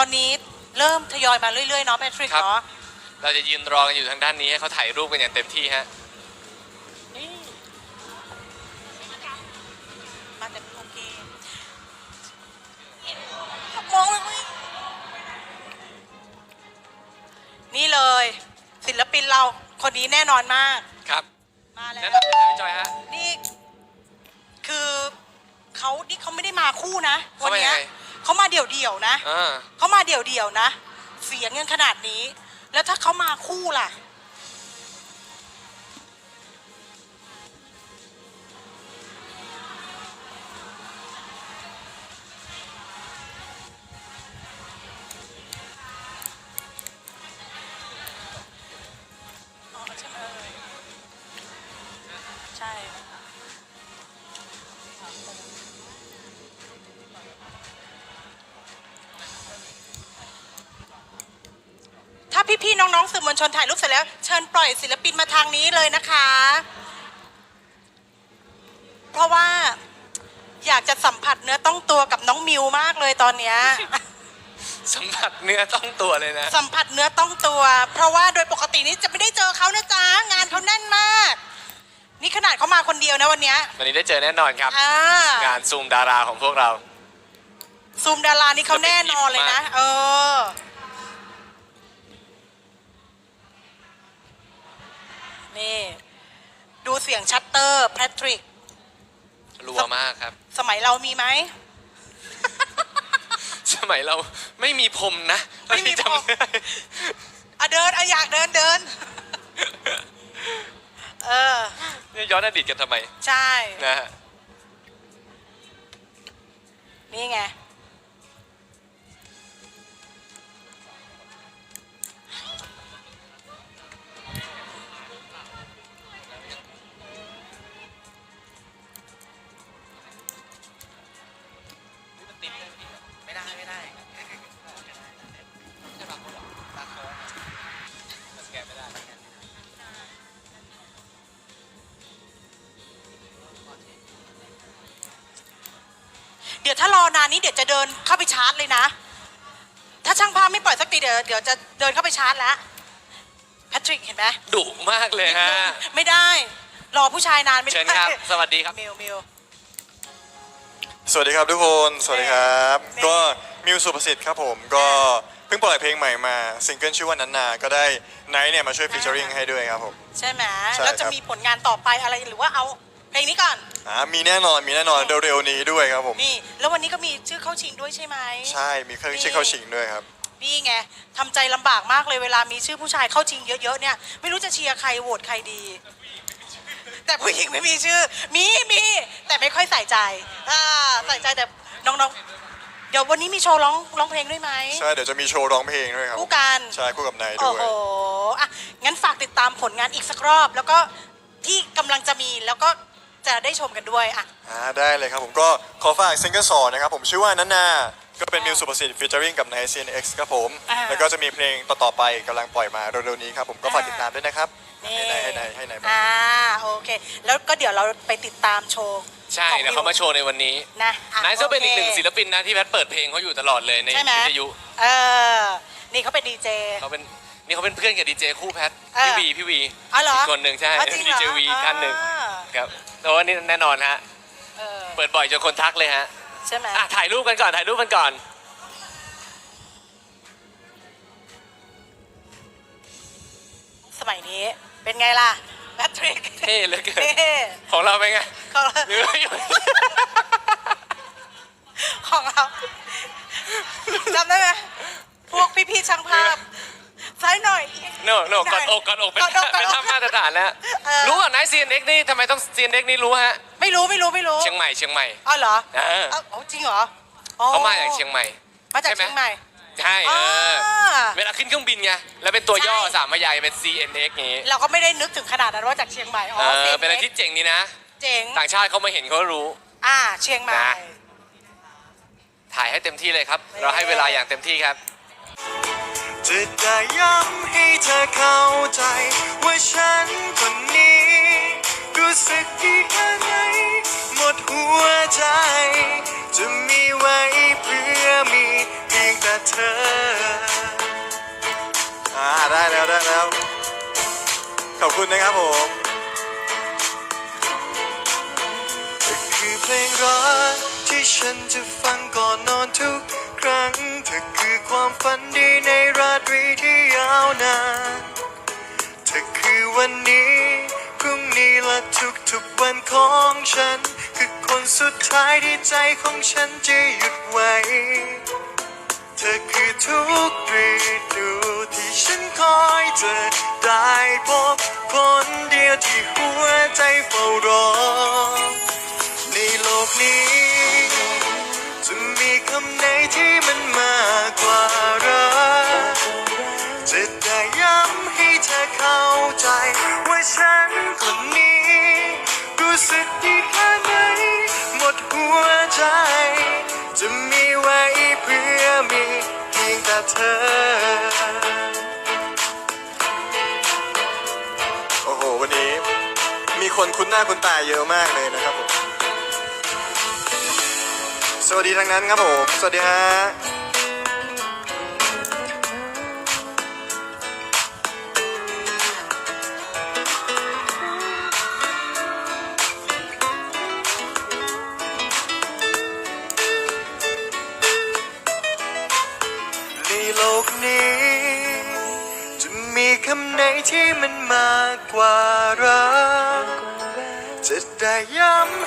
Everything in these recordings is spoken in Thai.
อนนี้เริ่มทยอยมาเรื่อยๆเนาะแพทริกครับ เนาะเราจะยืนรอกันอยู่ทางด้านนี้ให้เขาถ่ายรูปกันอย่างเต็มที่ฮะ นี่มาแต่โอเคมองเลยเว้ยนี่เลย ศิลปินเราคนนี้แน่นอนมาก ครับมาแล้แนะวนำเลยนะพี่จอยฮะนี่คือเขานี่เขาไม่ได้มาคู่นะเขาวันมาเนี้ยยังไง เขามาเดี่ยวๆนะ อ่า เขามาเดี่ยวๆนะ เสียงเงินขนาดนี้ แล้วถ้าเขามาคู่ล่ะ องๆสื่อมวลชนถ่ายรูปเสร็จแล้ว เชิญปล่อยศิลปินมาทางนี้เลยนะคะ เพราะว่าอยากจะสัมผัสเนื้อต้องตัวกับน้องมิวมากเลยตอนเนี้ย สัมผัสเนื้อต้องตัวเลยนะ สัมผัสเนื้อต้องตัว เพราะว่าโดยปกตินี้จะไม่ได้เจอเขานะจ๊ะ งานเขาแน่นมาก นี่ขนาดเขามาคนเดียวนะวันเนี้ยวันนี้ได้เจอแน่นอนครับ อ่างานซูมดาราของพวกเรา ซูมดารานี่เขาแน่นอนเลยนะ เออ นี่ ดูเสียงชัตเตอร์แพทริก รัวมากครับ สมัยเรามีไหม สมัยเราไม่มีผมนะไม่มีผมจำได้อะเดินอะอยากเดินเดิน เออ เนี่ยย้อนอดีตกันทำไมใช่ นะฮะ นี่ไง ไม่ได้ไม่ได้สแกนไม่ได้เดี๋ยวถ้ารอนานนี้เดี๋ยวจะเดินเข้าไปชาร์จเลยนะ ถ้าช่างภาพไม่ปล่อยสักทีเดี๋ยวเดี๋ยวจะเดินเข้าไปชาร์จแล้วแพทริกเห็นไหมดุมากเลยฮะ ไม่ได้ รอผู้ชายนานไม่ได้เชิญครับ สวัสดีครับ มิวมิว สวัสดีครับทุกคน สวัสดีครับนี่ก็มิวสุประสิทธิ์ครับผม ก็เพิ่งปล่อยเพลงใหม่มาซิงเกิลชื่อว่านันนาก็ได้ไนท์เนี่ยมาช่วยฟีเจอริงให้ด้วยครับผม ใช่ไหมใช่แล้วจะครับมีผลงานต่อไปอะไรหรือว่าเอาเพลงนี้ก่อน อ่ามีแน่นอนมีแน่นอนเร็วๆนี้ด้วยครับผม นี่ แล้ววันนี้ก็มีชื่อเข้าชิงด้วยใช่ไหม ใช่มีเครื่องชื่อเข้าชิงด้วยครับ นี่ไงทำใจลำบากมากเลยเวลามีชื่อผู้ชายเข้าชิงเยอะๆเนี่ย ไม่รู้จะเชียร์ใครโหวตใครดี แต่ผู้หญิงไม่มีชื่อ มีมีแต่ไม่ค่อยใส่ใจอ่าใส่ใจแต่น้องๆ เดี๋ยววันนี้มีโชว์ร้องร้องเพลงด้วยไหมใช่เดี๋ยวจะมีโชว์ร้องเพลงด้วยครับคู่กัน ใช่คู่กับไนท์โอ้ด้วย โหอะงั้นฝากติดตามผลงานอีกสักรอบ แล้วก็ที่กำลังจะมีแล้วก็จะได้ชมกันด้วยอะ อ่าได้เลยครับผมก็ขอฝากซิงเกิลสองนะครับผมชื่อว่านันนา ก็เป็นมิวสุประสิทธิ์ฟีเจอริงกับไนท์ CNX ครับผม อ่าแล้วก็จะมีเพลงต่อๆไปกำลังปล่อยมาเร็วๆนี้ครับผมก็ฝากติดตามด้วยนะครับให้ไนท์ให้ไนท์ให้ไนท์อ่าโอเค แล้วก็เดี๋ยวเราไปติดตามโชว์ใช่ของเดี๋ยวเขามาโชว์ในวันนี้นะอะนายก็เป็นอีกโคหนึ่งศิลปินนะที่แพทเปิดเพลงเขาอยู่ตลอดเลยในใช่ไหมวิทยุเออนี่เขาเป็นดีเจ เขาเป็นนี่เขาเป็นเพื่อนกับดีเจคู่แพทเออ พี่วีพี่วีอ๋อเหรออีกคนหนึ่งใช่อ๋อจริงเหรดีอเจวีท่านหนึ่งอ่าครับแต่ว่านี่แน่นอนฮะเออ เปิดบ่อยจนคนทักเลยฮะ ใช่ไหมอะถ่ายรูปกันก่อนถ่ายรูปกันก่อน สมัยนี้เป็นไงล่ะแพทริกเท่เหลือเกินเท่ของเราเป็นไงของหรือว่าอยู่ของเราจำได้ไหมพวกพี่ๆช่างภาพซ้ายหน่อย โน่โน่กอดอกกอดอกเป็นกอดอกกอดอกเป็นท่ามาตรฐานแล้วเออ รู้ก่อนนะ CNX นี่ทำไมต้อง CNX นี่รู้ฮะ ไม่รู้ไม่รู้ไม่รู้เชียงใหม่เชียงใหม่ อ๋อเหรอเออ เอ้าเอาจริงเหรออ๋อเขามาจากเชียงใหม่ มาจากใช่ไหม เชียงใหม่ ใช่เอออ่าเวลาขึ้นเครื่องบินไงแล้วเป็นตัวย่อใช่ สามพยางค์เป็น CNX อย่างงี้เราก็ไม่ได้นึกถึงขนาดนั้นว่าจากเชียงใหม่อ๋อเออเจ๋งเป็นอะไรที่เจ๋งดีนะ เจ๋งต่างชาติเขามาเห็นเขารู้ อ่าเชียงใหม่ นะ ถ่ายให้เต็มที่เลยครับไม่เราให้เวลาอย่างเต็มที่ครับ จะได้ย้ำให้เธอเข้าใจ ว่าฉันคนนี้ รู้สึกดีแค่ไหนหมดหัวใจ จะมีไว้เพื่อมีเพียงแต่เธอ อ่าได้แล้วได้แล้ว ขอบคุณนะครับผมคือเพลงรักที่ฉันจะฟังก่อนนอนทุกครั้งเธอคือความฝันดีในราตรีที่ยาวนานเธอคือวันนี้ และทุกๆวันของฉัน คือคนสุดท้ายที่ใจของฉันจะหยุดไว้ เธอคือทุกฤดูที่ฉันคอยเธอได้พบคนเดียวที่หัวใจเฝ้ารอ ในโลกนี้ จะมีคำไหนที่มันมากกว่ารักจะได้ย้ำให้เธอเข้าใจ ว่าฉันคนนี้ สึกดีแค่ไหน หมดหัวใจ จะมีไว้เพื่อมีเพียงแต่เธอ โอ้โห วันนี้มีคนคุ้นหน้าคุ้นตาเยอะมากเลยนะครับผม สวัสดีทางนั้นครับผม สวัสดีฮะ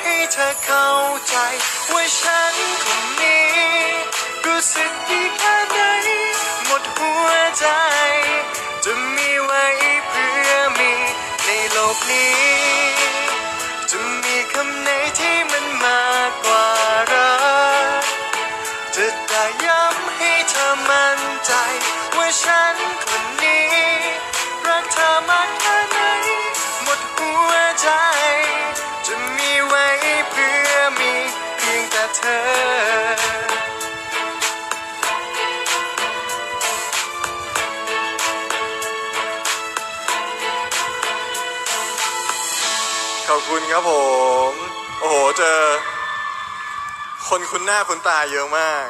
ให้เธอเข้าใจ ว่าฉันคนนี้ รู้สึกดีแค่ไหน หมดหัวใจ จะมีไว้เพื่อมีในโลกนี้ ผม โอ้โห เจอ คนคุ้นหน้าคุ้นตาเยอะมาก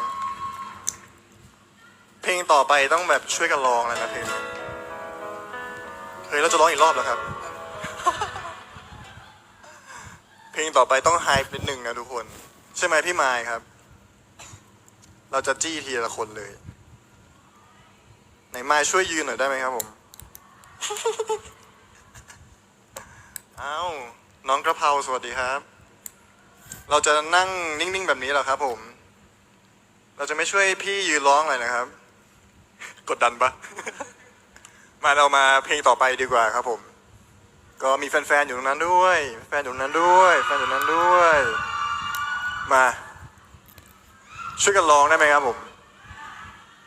เพลงต่อไปต้องแบบช่วยกันร้องแล้วนะเพลงนี้เฮ้ยเราจะร้องอีกรอบแล้วครับ เพลงต่อไปต้องไฮนิดหนึ่งนะทุกคน ใช่ไหมพี่มายครับ เราจะจี้ทีละคนเลย ไหนมายช่วยยืนหน่อยได้ไหมครับผม อ้าว น้องกระเพราสวัสดีครับ เราจะนั่งนิ่งๆแบบนี้เหรอครับ ผม เราจะไม่ช่วยพี่ยืนร้องเลยนะครับ กดดันปะมาเรามาเพลงต่อไปดีกว่าครับ ผม ก็มีแฟนๆอยู่ตรงนั้นด้วย แฟนอยู่ตรงนั้นด้วย แฟนอยู่ตรงนั้นด้วย มา ช่วยกันร้องได้ไหมครับ ผม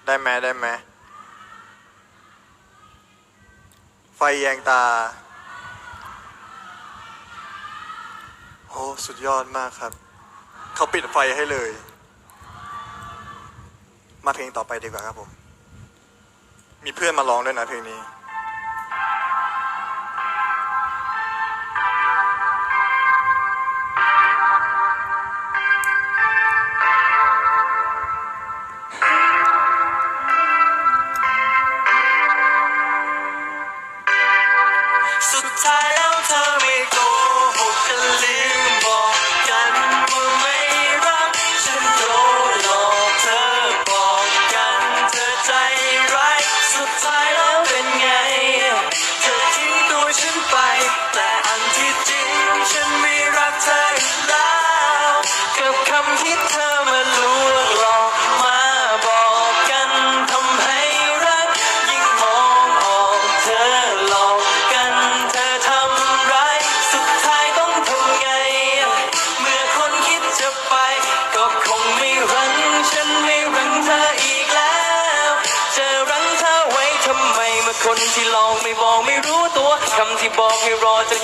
ได้ไหมได้ไหมไฟแยงตา สุดยอดมากครับ เขาปิดไฟให้เลย มาเพลงต่อไปดีกว่าครับผม มีเพื่อนมาร้องด้วยนะเพลงนี้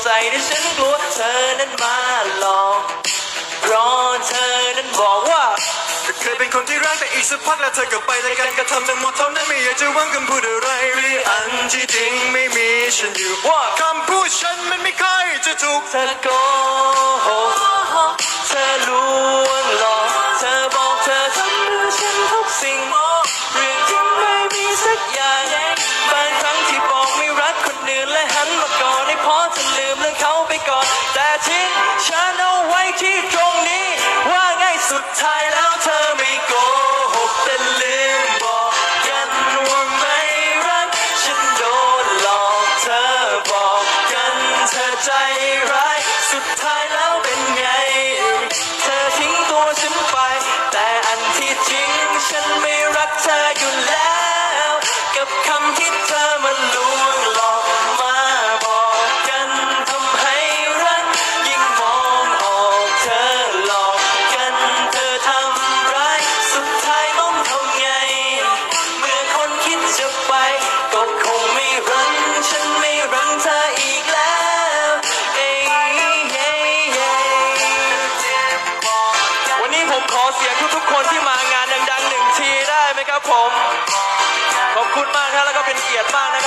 ใส่ในฉันกลัวเธอนั้นมาหลอกเพราะเธอนั้นบอกว่าเคยเป็นคนที่รักแต่อีกสักพักแล้วเธอก็ไปแต่การกระทำทั้งหมดเท่านั้นไม่อยากจะหวังคำพูดอะไรหรืออันที่จริงไม่มีฉันอยู่ว่าคำพูดฉันมันไม่ค่อยจะถูกเธอโก ทิ้งฉันเอาไว้ที่ตรงนี้ ว่าไงสุดท้ายแล้ว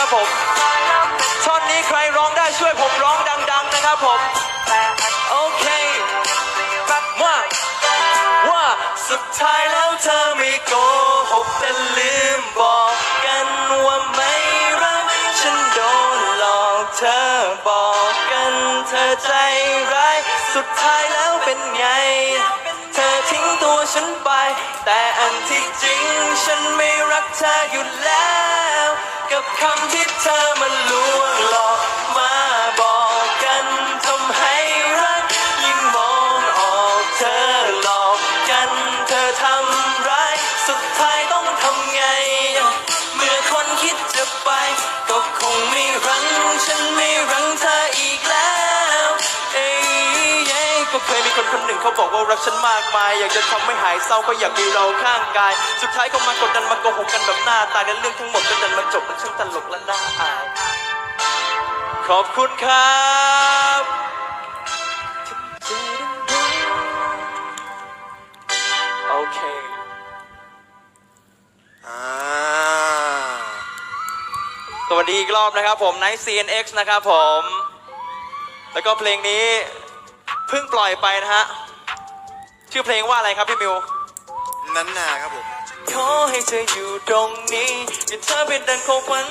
นะครับผมท่อนนี้ใครร้องได้ช่วยผมร้องดัง ๆ นะครับผม โอเคว่าว่าสุดท้ายแล้วเธอไม่โกหกแต่ลืมบอกกันว่าไม่รักฉันโดนหลอกเธอบอกกันเธอใจร้ายสุดท้ายแล้วเป็นไง เธอทิ้งตัวฉันไป แต่อันที่จริงฉันไม่รักเธออยู่แล้ว กับคำที่เธอมันลวงหลอกมาบอก เขาบอกว่ารักฉันมากมาย อยากจะทำให้หายเศร้าก็อยากมีเราข้างกาย สุดท้ายก็มากดดันมาโกหกกันแบบหน้าตายและเรื่องทั้งหมดก็ดันมาจบมันช่างตลกและน่าอาย ขอบคุณครับโอเคอ่าสวัสดีอีกรอบนะครับผม Night CNX นะครับผม แล้วก็เพลงนี้เพิ่งปล่อยไปนะฮะ ชื่อเพลงว่าอะไรครับพี่มิว นั้นนาครับผม ขอให้เธออยู่ตรงนี้ให้เธอเป็นดังของขวัญ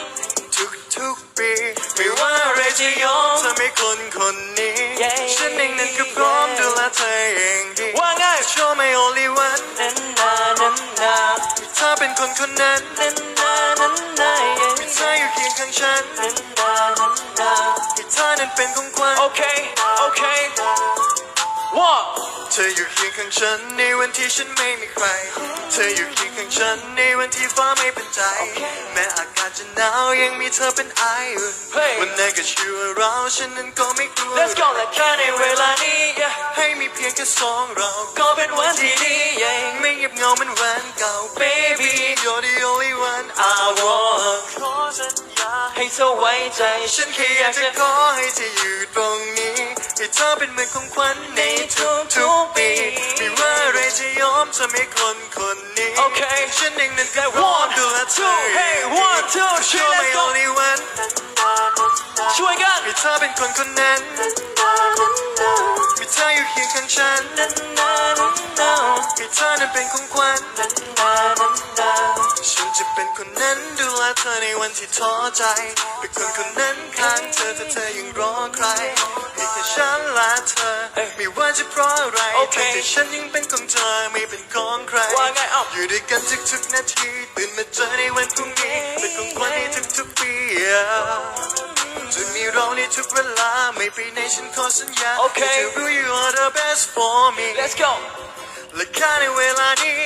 ทุกทุกๆปี ไม่ว่าอะไรจะยอมทำให้คนคนนี้ Yeah ฉันเองนั้นก็พร้อมดูแลเธอเองดีว่าไง Show my only one นั้นนานั้นนาเธอเป็นคนคนนั้นนั้นนานั้นนามีเธออยู่เคียงข้างฉันนั้นนานั้นนาให้เธอนั้นเป็นของขวัญ โอเค โอเค ว่าเธออยู่เคียงข้างฉันในวันที่ฉันไม่มีใคร เธออยู่เคียงข้างฉันในวันที่ฟ้าไม่เป็นใจ แม้อากาศจะหนาวยังมีเธอเป็นไออุ่น Hey วันไหนก็ชิวเราฉันนั้นก็ไม่กลัว Let's go และแค่ในเวลานี้ yeah ให้มีเพียงแค่สองเรา ก็เป็นวันที่ดี yeah ไม่เงียบเหงาเหมือนวันเก่า Baby You're the only one I I want want ขอสัญญาให้เธอไว้ใจ ฉันแค่อยากจะขอให้เธออยู่ตรงนี้ ให้เธอเป็นเหมือนของขวัญในทุกทุกๆปี ไม่ว่าอะไรจะยอมทำให้คนคนนี้ โอเค ฉันเองนั้นก็พร้อม One ดูแลเธอ two hey one two three Show my let's go only one ช่วยกันให้เธอเป็นคนคนนั้นมีเธออยู่เคียงข้างฉันนั้นนานั้นนาให้เธอนั้นเป็นของขวัญนั้นนานั้นนาฉันจะเป็นคนนั้นดูแลเธอในวันที่ท้อใจ เป็นคนคนนั้นข้างเธอถ้าเธอยังรอใครเพียงแค่ฉันและเธอ ไม่ว่าจะเพราะอะไรโอเคแต่ที่ฉันยังเป็นของเธอไม่เป็นของใครว่าไงเอ้าอยู่ด้วยกันทุกๆนาทีตื่นมาเจอในวันพรุ่งนี้เป็นของขวัญในทุกๆปี จะมีเราในทุกเวลาไม่ไปไหนฉันขอสัญญาโอเคจะรู้ you are the best for me Let's go และแค่ในเวลานี้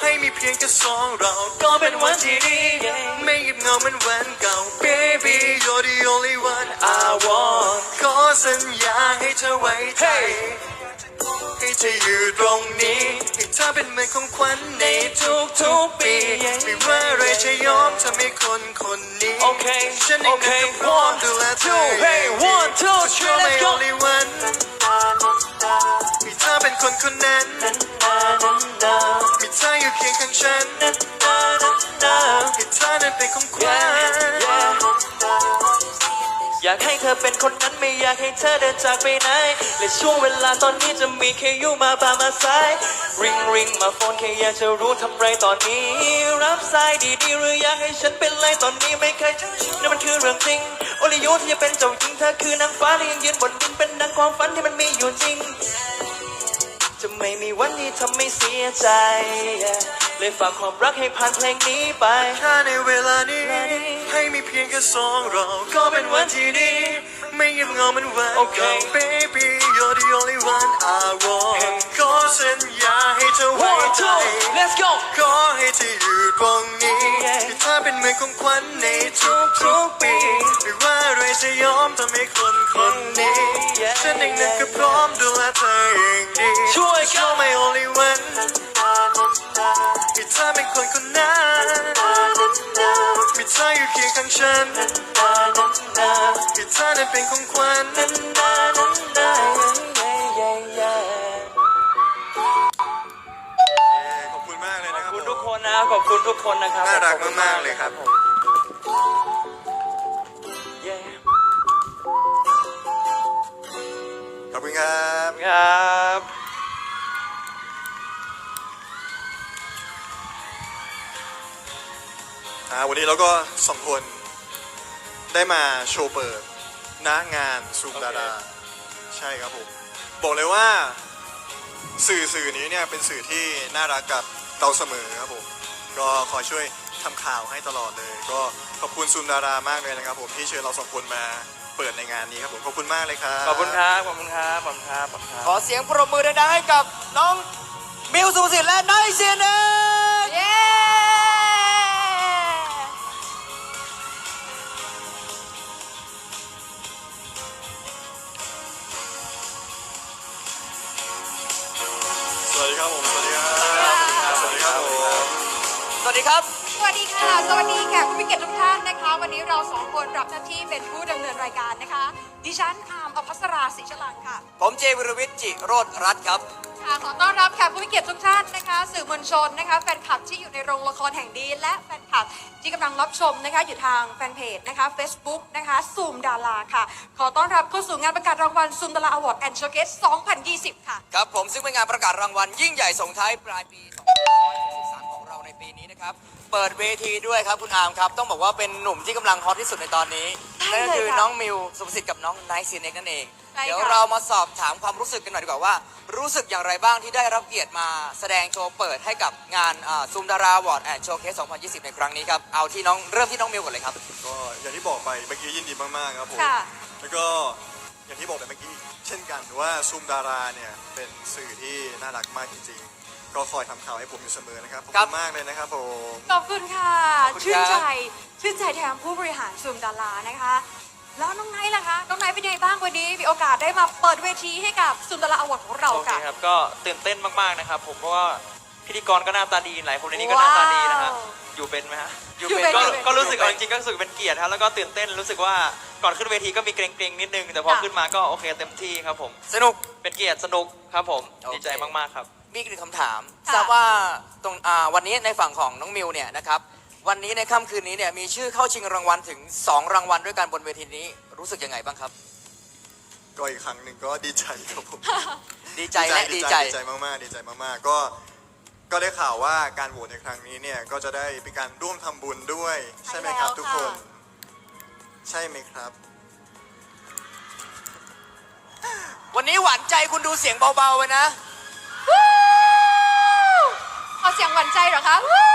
ให้มีเพียงแค่สองเรา ก็เป็นวันที่ดี yeah ไม่เงียบเหงาเหมือนวันเก่า Baby you're the only one I I want ขอสัญญาให้เธอไว้ใจ Hey ให้เธออยู่ตรงนี้ให้เธอเป็นเหมือนของขวัญในทุกทุกๆปี ไม่ว่าอะไรจะยอมทำให้คนคนนี้โอเคฉันเองโอเคนั้นก็พร้อม one ดูแลเธอ two hey one two three You're my let's go only one ให้เธอเป็นคนคนนั้นนั้นนานั้นนามีเธออยู่เคียงข้างฉันนั้นนานั้นนาให้เธอนั้นเป็นของขวัญ อยากให้เธอเป็นคนนั้นไม่อยากให้เธอเดินจากไปไหน และช่วงเวลาตอนนี้จะมีแค่อยู่มาบามาสาย ริงริงมาโฟนแค่อยากจะรู้ทำไรตอนนี้ รับสายดีๆหรืออยากให้ฉันเป็นไรตอนนี้ไม่เคยนั่นมันคือเรื่องจริงโอริโยที่จะเป็นเจ้าหญิงเธอคือนางฟ้าที่ยังยืนบนดินเป็นดังความฝันที่มันมีอยู่จริง จะไม่มีวันที่ทำไม่เสียใจ เลยฝากความรักให้ผ่านเพลงนี้ไปถ้าในเวลานี้ ให้มีเพียงแค่สองเรา ก็เป็นวันที่ดี ไม่เงียบเหงาเหมันวันโอเคเก่า baby you're the only one I want ขอสัญญาให้เธอไว้ one ใจ two let's go ขอให้เธออยู่ตรงนี้ Yeah ให้เธอเป็นเหมือนของขวัญในทุกๆปีไม่ว่าอะไรจะยอมทำให้คนคนนี้ Yeah ฉันเองนั้นก็พร้อมดูแลเธออย่างดีช่วยกัน You're my only one ให้ เธอเป็นคนคนนั้นมีเธออยู่เคียงข้างฉันให้เธอนั้นเป็นของขวัญขอบคุณมากเลยนะคขรัอบบคุณทุกคนนะขอบคุณทุกคนนะครับน่ารักขอบคุณมากๆเลยครับผมเย้ขอบคุณครับ ครับ อ่าวันนี้เราก็สองคนได้มาโชว์เปิดณงานซูมดาราใช่ครับผม บอกเลยว่าสื่อสื่อนี้เนี่ยเป็นสื่อที่น่ารักกับเราเสมอครับผม ก็ขอช่วยทำข่าวให้ตลอดเลย ก็ขอบคุณซูมดารามากเลยนะครับผมที่เชิญเราสองคนมาเปิดในงานนี้ครับผมขอบคุณมากเลยครับขอบคุณครับ ขอบคุณครับ ขอบคุณครับ ขอบคุณครับ ขอเสียงปรบมือดังๆให้กับน้องมิวสุภสิทธิ์และนายเซียนเอ ดีครับ สวัสดีค่ะ สวัสดีแขกผู้มีเกียรติทุกท่านนะคะ วันนี้เราสองคนรับหน้าที่เป็นผู้ดำเนินรายการนะคะ ดิฉันอาร์มอภัสราศรีฉลังค่ะ ผมเจวิรวิทย์จิโรธรัตน์ครับค่ะขอต้อนรับแขกผู้มีเกียรติทุกท่านนะคะ สื่อมวลชนนะคะ แฟนคลับที่อยู่ในโรงละครแห่งนี้และแฟนคลับที่กำลังรับชมนะคะอยู่ทางแฟนเพจนะคะ Facebook นะคะซูมดาราค่ะ ขอต้อนรับเข้าสู่งานประกาศรางวัลซูมดาราอวอร์ดแอนด์โชเกส2020 ค่ะ ครับผมซึ่งเป็นงานประกาศรางวัลยิ่งใหญ่ส่งท้ายปลายปี2563ของเรา ในปีนี้นะครับ เปิดเวทีด้วยครับคุณอาร์มครับ ต้องบอกว่าเป็นหนุ่มที่กำลังฮอตที่สุดในตอนนี้ใช่นั่นก็คือเลยค่ะน้องมิวสุภสิทธิ์กับน้องไนท์ซีเน็กนั่นเอง ใช่ค่ะ เดี๋ยวเรามาสอบถามความรู้สึกกันหน่อยดีกว่าว่า รู้สึกอย่างไรบ้างที่ได้รับเกียรติมาแสดงโชว์เปิดให้กับงานซูมดาราวอร์ดแอนด์โชว์เคส2020 ในครั้งนี้ครับเอาที่น้องเริ่มที่น้องมิวก่อนเลยครับ ก็อย่างที่บอกไปเมื่อกี้ยินดีมากๆครับผม ค่ะ แล้วก็อย่างที่บอกไปเมื่อกี้เช่นกันว่าซูมดาราเนี่ยเป็นสื่อที่น่ารักมากจริงๆ ก็คอยทำข่าวให้ผมอยู่เสมอนะครับ ขอบครัคุบ ณมากเลยนะครับผม ขอบคุณค่ะ ขอบคุณชื่นคใจรับชื่นใจแทนผู้บริหารซูมดารานะคะ แล้วน้องไนท์ล่ะคะ น้องไนท์เป็นยังไงบ้างวันนี้ มีโอกาสได้มาเปิดเวทีให้กับซูมดาราอวอร์ดของเราโอเคค่ะ ครับ ก็ตื่นเต้นมากๆนะครับ ผมเพราะว่าพิธีกรก็หน้าตาดีหลายคนในนี้ก็หน้าตาดีนะฮะว้าวอยู่เป็นไหมฮะอยู่เป็นก็อยู่เป็น ก็รู้สึกเอาจริงๆก็รู้สึกเป็นเกียรติฮะแล้วก็ตื่นเต้นรู้สึกว่าก่อนขึ้นเวทีก็มีเกรงๆนิดนึง แต่พอค่ะขึ้นมาก็โอเคเต็มที่ครับผม สนุก เป็นเกียรติสนุกครับผมโอเค ดีใจมากๆครับ มีอีกหนึ่งคำถามค่ะ ทราบว่าตรงอ่าวันนี้ในฝั่งของน้องมิวเนี่ยนะครับ วันนี้ในค่ำคืนนี้เนี่ยมีชื่อเข้าชิงรางวัลถึง 2 รางวัลด้วยกันบนเวทีนี้รู้สึกยังไงบ้างครับ ก็อีกครั้งหนึ่งก็ดีใจครับผมดีใจและดีใจ ดีใจมากๆ ดีใจมากๆ ก็ก็ได้ข่าวว่าการโหวตในครั้งนี้เนี่ยก็จะได้เป็นการร่วมทำบุญด้วย ใช่ไหมครับใช่แล้วทุกคนค่ะใช่ไหมครับ วันนี้หวานใจคุณดูเสียงเบาๆไว้นะเอาเสียงหวั่นใจเหรอคะวู้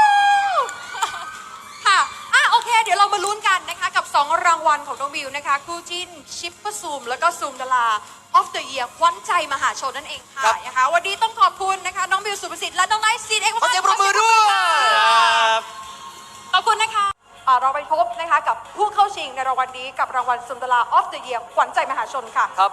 ค่ะอะ โอเค เดี๋ยวเรามาลุ้นกันนะคะกับ 2 รางวัลของน้องบิวนะคะคู่จิ้นชิปเปอร์ซูมแล้วก็ซูมดาราออฟเดอะเยียร์ควันใจมหาชนนั่นเองค่ะครับ นะคะวันนี้ต้องขอบคุณนะคะ น้องบิวสุภสิทธิ์และน้องไนท์ซีนเองขอเสียงปรบมือด้วย ขอบคุณนะคะอะเราไปพบนะคะกับผู้เข้าชิงในรางวัลนี้กับรางวัลซูมดาราออฟเดอะเยียร์ขวัญใจมหาชนค่ะ ครับ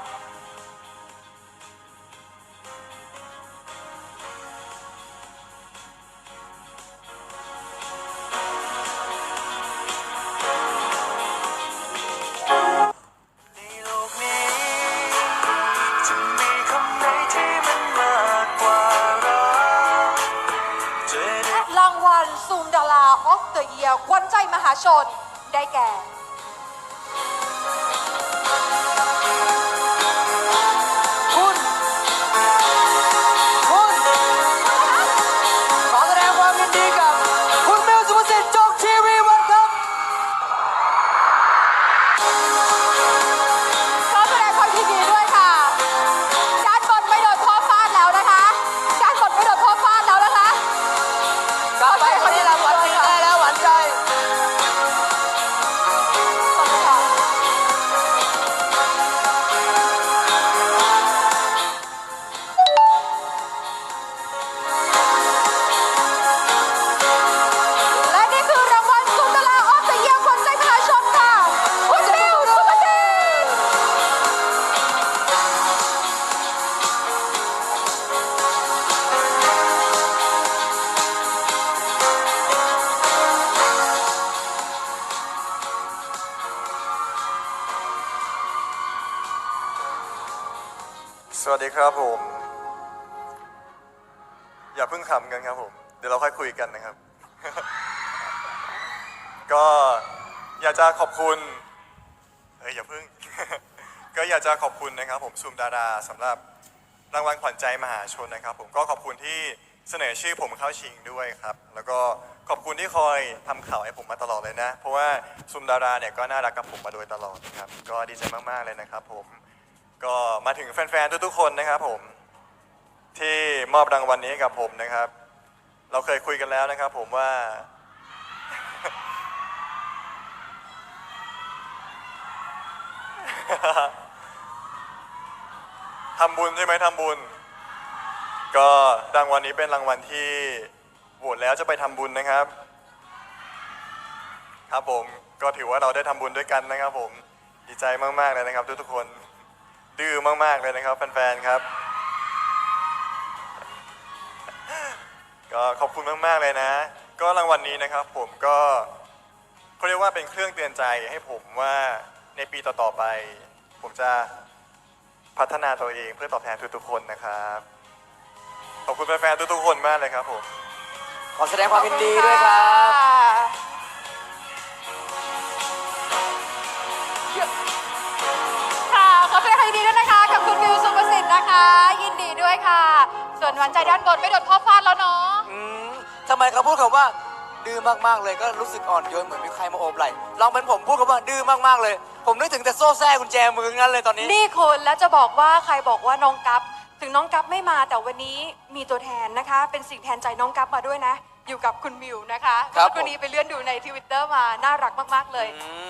สวัสดีครับผม อย่าเพิ่งขำกันครับผม เดี๋ยวเราค่อยคุยกันนะครับ ก็อยากจะขอบคุณเอ้ยอย่าเพิ่ง ก็อยากจะขอบคุณนะครับ ผมซูมดาราสำหรับรางวัลขวัญใจมหาชนนะครับ ผมก็ขอบคุณที่เสนอชื่อผมเข้าชิงด้วยครับ แล้วก็ขอบคุณที่คอยทำข่าวให้ผมมาตลอดเลยนะ เพราะว่าซูมดาราเนี่ยก็น่ารักกับผมมาโดยตลอดครับ ก็ดีใจมากๆเลยนะครับผม ก็มาถึงแฟนๆทุกๆคนนะครับผม ที่มอบรางวัลนี้ให้กับผมนะครับ เราเคยคุยกันแล้วนะครับ ผมว่า ทำบุญใช่ไหมทำบุญ ก็รางวัลนี้เป็นรางวัลที่โหวตแล้วจะไปทำบุญนะครับ ครับผมก็ถือว่าเราได้ทำบุญด้วยกันนะครับ ผมดีใจมากๆเลยนะครับทุกๆคน ดื้อมาก ๆ เลยนะครับแฟน ๆ ครับ ก็ขอบคุณมาก ๆ เลยนะ ก็รางวัลนี้นะครับผมก็เขาเรียกว่าเป็นเครื่องเตือนใจให้ผมว่าในปีต่อ ๆ ไป ผมจะพัฒนาตัวเองเพื่อตอบแทนทุก ๆ คนนะครับ ขอบคุณแฟนๆทุกๆคนมากเลยครับผม ขอแสดงความยินดีด้วยครับ ส่วนหวานใจด้านบนไม่โดนพ่อฟาดแล้วเนาะอืมทำไมเขาพูดคำว่า ดื้อมากๆเลยก็รู้สึกอ่อนโยนเหมือนมีใครมาโอบไหล่ลองเป็นผมพูดคำว่าดื้อมากๆเลย ผมนึกถึงแต่โซ่แซ่กุญแจมืองั้นเลยตอนนี้ นี่คุณแล้วจะบอกว่าใครบอกว่าน้องกัฟถึงน้องกัฟไม่มาแต่วันนี้มีตัวแทนนะคะ เป็นสิ่งแทนใจน้องกัฟมาด้วยนะ อยู่กับคุณมิวนะคะครับผมวันนี้ไปเลื่อนดูในทวิตเตอร์มาน่ารักมากๆเลย อืม